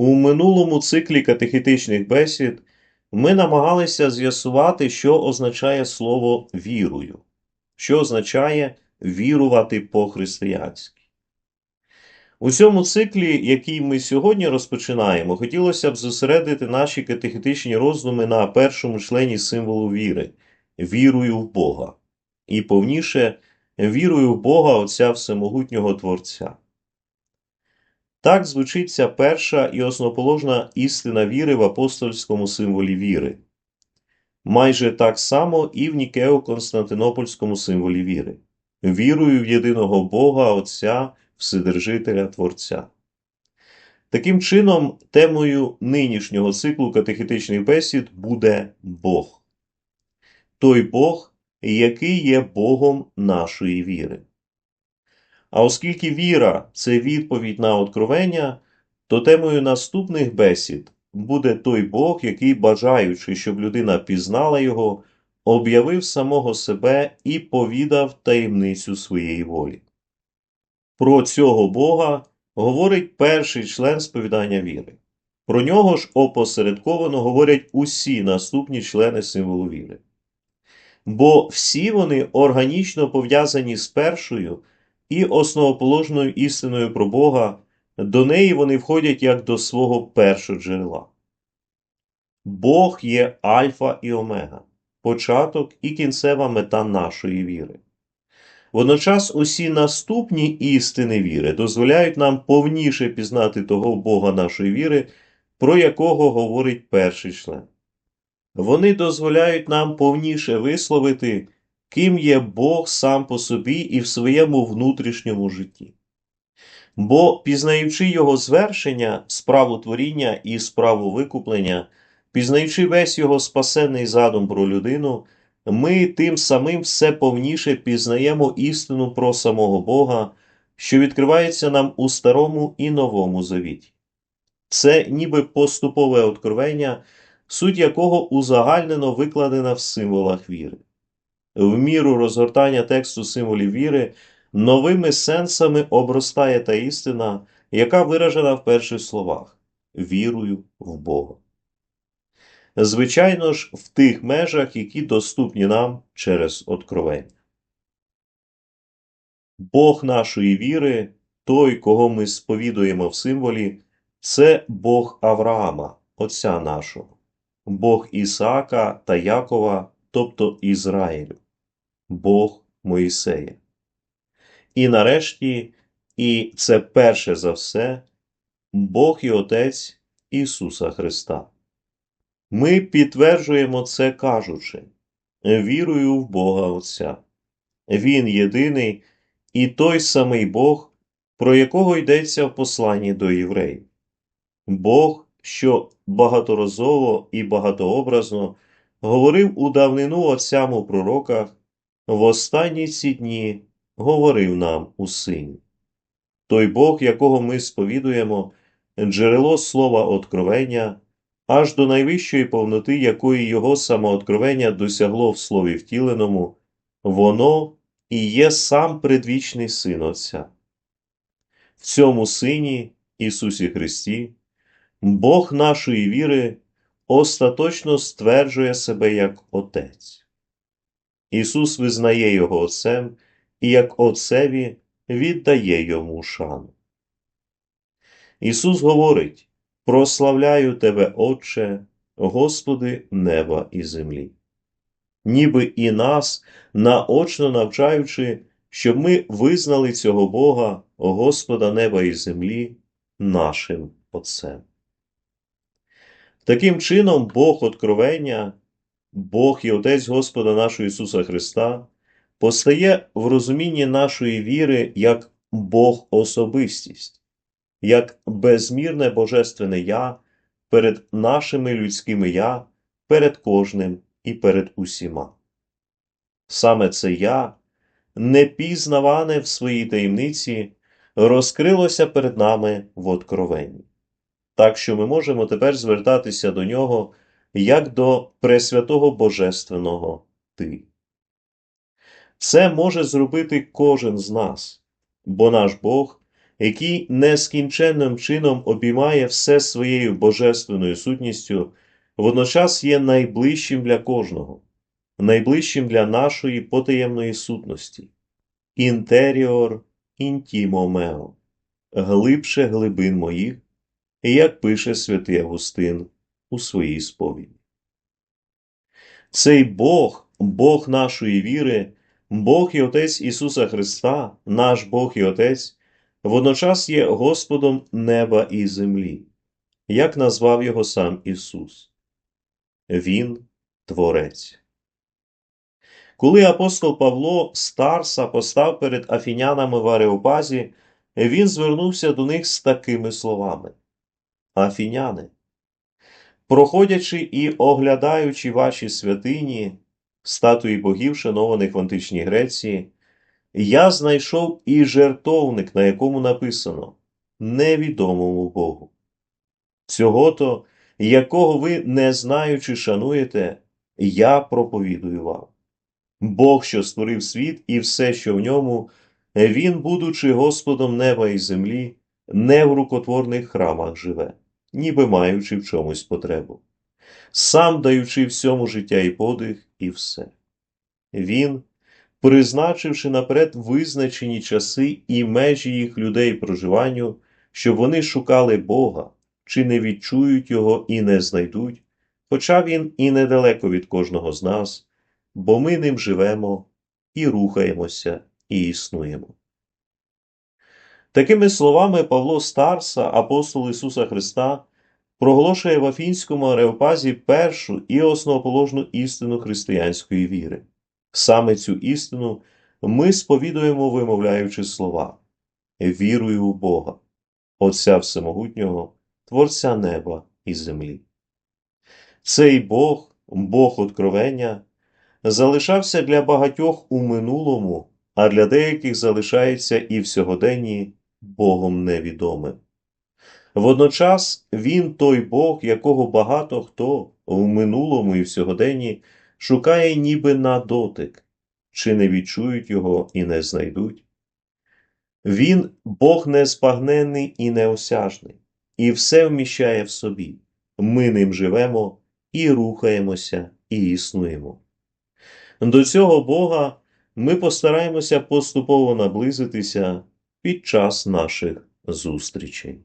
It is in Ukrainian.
У минулому циклі катехетичних бесід ми намагалися з'ясувати, що означає слово вірую, що означає вірувати по-християнськи. У цьому циклі, який ми сьогодні розпочинаємо, хотілося б зосередити наші катехетичні роздуми на першому члені символу віри вірую в Бога, і повніше вірую в Бога Отця Всемогутнього Творця. Так звучить ця перша і основоположна істина віри в апостольському символі віри. Майже так само і в Нікео-Константинопольському символі віри. Вірую в єдиного Бога Отця, Вседержителя Творця. Таким чином, темою нинішнього циклу катехетичних бесід буде Бог. Той Бог, який є Богом нашої віри. А оскільки віра це відповідь на откровення, то темою наступних бесід буде той Бог, який, бажаючи, щоб людина пізнала його, об'явив самого себе і повідав таємницю своєї волі. Про цього Бога говорить перший член сповідання віри. Про нього ж опосередковано говорять усі наступні члени символу віри. Бо всі вони органічно пов'язані з першою і основоположною істиною про Бога, до неї вони входять як до свого першого джерела. Бог є Альфа і Омега, початок і кінцева мета нашої віри. Водночас усі наступні істини віри дозволяють нам повніше пізнати того Бога нашої віри, про якого говорить перший член. Вони дозволяють нам повніше висловити, ким є Бог сам по собі і в своєму внутрішньому житті. Бо, пізнаючи його звершення, справу творіння і справу викуплення, пізнаючи весь його спасенний задум про людину, ми тим самим все повніше пізнаємо істину про самого Бога, що відкривається нам у старому і новому завіті. Це ніби поступове откровення, суть якого узагальнено викладена в символах віри. В міру розгортання тексту символів віри новими сенсами обростає та істина, яка виражена в перших словах вірую в Бога. Звичайно ж, в тих межах, які доступні нам через откровення. Бог нашої віри, той, кого ми сповідуємо в символі, це Бог Авраама, Отця нашого, Бог Ісаака та Якова, тобто Ізраїлю, Бог Моїсея. І нарешті, і це перше за все, Бог і Отець Ісуса Христа. Ми підтверджуємо це кажучи, вірую в Бога Отця. Він єдиний і той самий Бог, про якого йдеться в посланні до євреїв. Бог, що багаторазово і багатообразно говорив у давнину отцям у пророках, в останні ці дні говорив нам у сині. Той Бог, якого ми сповідуємо, джерело слова откровення, аж до найвищої повноти, якої його самооткровення досягло в слові втіленому, воно і є сам предвічний Син Отця. В цьому Сині, Ісусі Христі, Бог нашої віри остаточно стверджує себе як Отець. Ісус визнає Його Отцем і як Отцеві віддає йому шану. Ісус говорить Прославляю Тебе, Отче, Господи неба і землі, ніби і нас наочно навчаючи, щоб ми визнали цього Бога, Господа неба і землі, нашим Отцем. Таким чином, Бог откровення, Бог і Отець Господа нашого Ісуса Христа постає в розумінні нашої віри як Бог особистість, як безмірне Божественне Я перед нашими людськими я, перед кожним і перед усіма. Саме це Я, непізнаване в своїй таємниці, розкрилося перед нами в откровенні. Так що ми можемо тепер звертатися до нього як до Пресвятого Божественного Ти. Це може зробити кожен з нас, бо наш Бог який нескінченним чином обіймає все своєю божественною сутністю, водночас є найближчим для кожного, найближчим для нашої потаємної сутності. Інтеріор інтімо мео, глибше глибин моїх, як пише святий Августин у своїй сповіді. Цей Бог, Бог нашої віри, Бог і Отець Ісуса Христа, наш Бог і Отець, водночас є Господом неба і землі, як назвав його сам Ісус. Він Творець. Коли апостол Павло старса постав перед афінянами в Ареопазі, він звернувся до них з такими словами: Афіняни, проходячи і оглядаючи ваші святині, статуї богів, шанованих в античній Греції, я знайшов і жертовник, на якому написано невідомому Богу. Цього то, якого ви не знаючи шануєте, я проповідую вам. Бог, що створив світ і все, що в ньому, Він, будучи Господом неба і землі, не в рукотворних храмах живе, ніби маючи в чомусь потребу, сам даючи всьому життя і подих, і все. Він, призначивши наперед визначені часи і межі їх людей проживанню, щоб вони шукали Бога, чи не відчують Його і не знайдуть, хоча Він і недалеко від кожного з нас, бо ми ним живемо і рухаємося, і існуємо. Такими словами Павло Старса, апостол Ісуса Христа, проголошує в Афінському Ареопазі першу і основоположну істину християнської віри. Саме цю істину ми сповідуємо, вимовляючи слова Вірую у Бога, Отця Всемогутнього, Творця неба і землі. Цей Бог, Бог откровення, залишався для багатьох у минулому, а для деяких залишається і в сьогоденні Богом невідомим. Водночас Він той Бог, якого багато хто в минулому і в сьогоденні шукає ніби на дотик, чи не відчують його і не знайдуть. Він Бог неспагненний і неосяжний, і все вміщає в собі. Ми ним живемо і рухаємося, і існуємо. До цього Бога ми постараємося поступово наблизитися під час наших зустрічей.